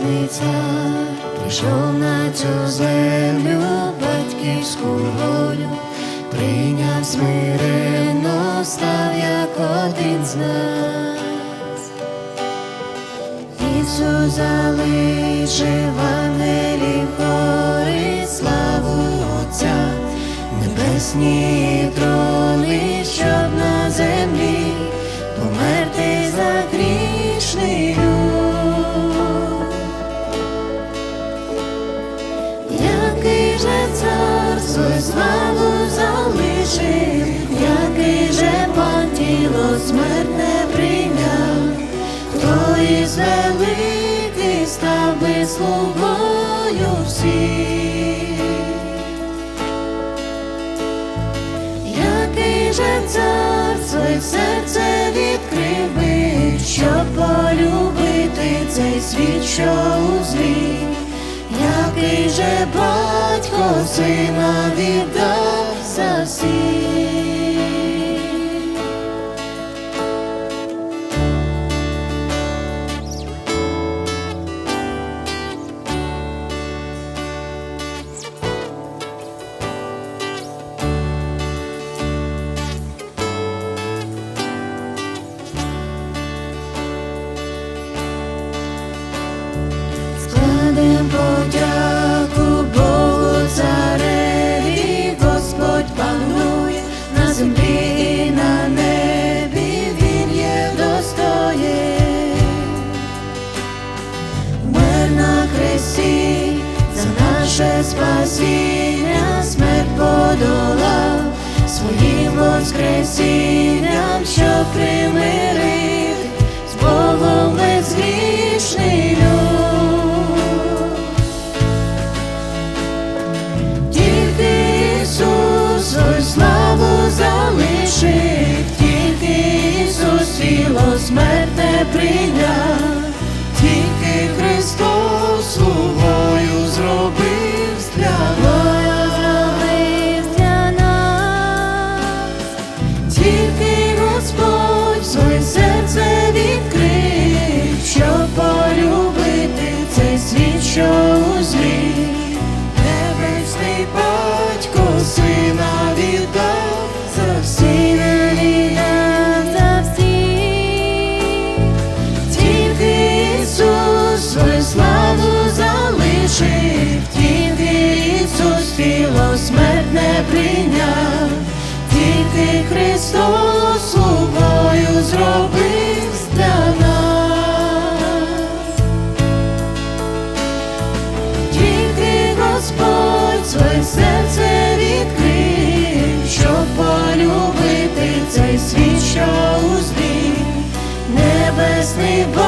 небесний цар прийшов на цю землю батьківську волю, прийняв смиренно, став як один з нас. Ісус залишив ангелів славу залишив, який же пан тіло смертне прийняв, хто із великих став би слугою батько сина віддав за спасіння, смерть подолав своїм воскресінням, що примирив з Богом безгрішний люд. Тільки Ісус свою славу залишив, тільки Ісус тіло смертне прийняв, злі. Небесний батько сина віддав за всі. Віддав за всіх, тільки Ісус свою славу залишив, тільки Ісус тіло смертне прийняв, тільки Христос chose thee, never sleep.